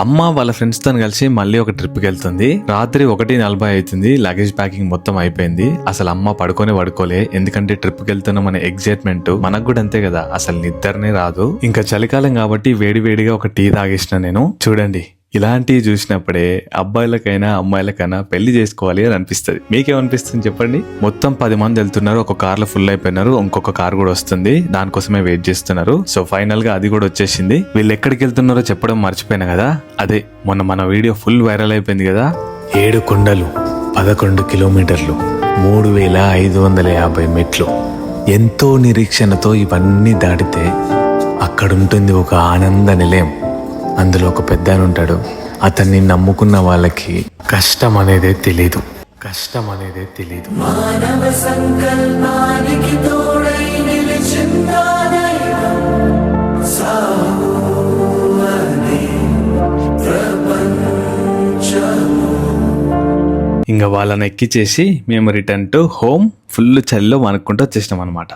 అమ్మ వాళ్ళ ఫ్రెండ్స్తో కలిసి మళ్ళీ ఒక ట్రిప్ వెళ్తుంది. రాత్రి ఒకటి నలభై అవుతుంది లగేజ్ ప్యాకింగ్ మొత్తం అయిపోయింది. అసలు అమ్మ పడుకొని పడుకోలే. ఎందుకంటే ట్రిప్కి వెళ్తున్నాం అనే ఎగ్జైట్మెంట్ మనకు కూడా అంతే కదా. అసలు నిద్రనే రాదు. ఇంకా చలికాలం కాబట్టి వేడి వేడిగా ఒక టీ తాగేసిన నేను. చూడండి. ఇలాంటివి చూసినప్పుడే అబ్బాయిలకైనా అమ్మాయిలకైనా పెళ్ళి చేసుకోవాలి అని అనిపిస్తుంది. మీకేమనిపిస్తుంది చెప్పండి? మొత్తం పది మంది వెళ్తున్నారు ఒక కార్లో ఫుల్ అయిపోయినారు ఇంకొక కార్ కూడా వస్తుంది దానికోసమే వెయిట్ చేస్తున్నారు. సో ఫైనల్గా అది కూడా వచ్చేసింది. వీళ్ళు ఎక్కడికి వెళ్తున్నారో చెప్పడం మర్చిపోయినా కదా? అదే మొన్న మన వీడియో ఫుల్ వైరల్ అయిపోయింది కదా? ఏడు కొండలు పదకొండు కిలోమీటర్లు మూడు వేల ఐదు వందల యాభై మెట్లు. ఎంతో నిరీక్షణతో ఇవన్నీ దాటితే అక్కడుంటుంది ఒక ఆనంద నిలయం. అందులో ఒక పెద్ద ఉంటాడు. అతన్ని నమ్ముకున్న వాళ్ళకి కష్టం అనేదే తెలీదు. కష్టం అనేదే తెలీదు. మానవ సంకల్పానికి తోడై నిలిచిందా దైవం సాహు అనే ప్రపంచము. ఇంకా వాళ్ళని ఎక్కిచేసి మేము రిటర్న్ టు హోమ్ ఫుల్ చలిలో వణుక్కుంటూ వచ్చేసినాం అనమాట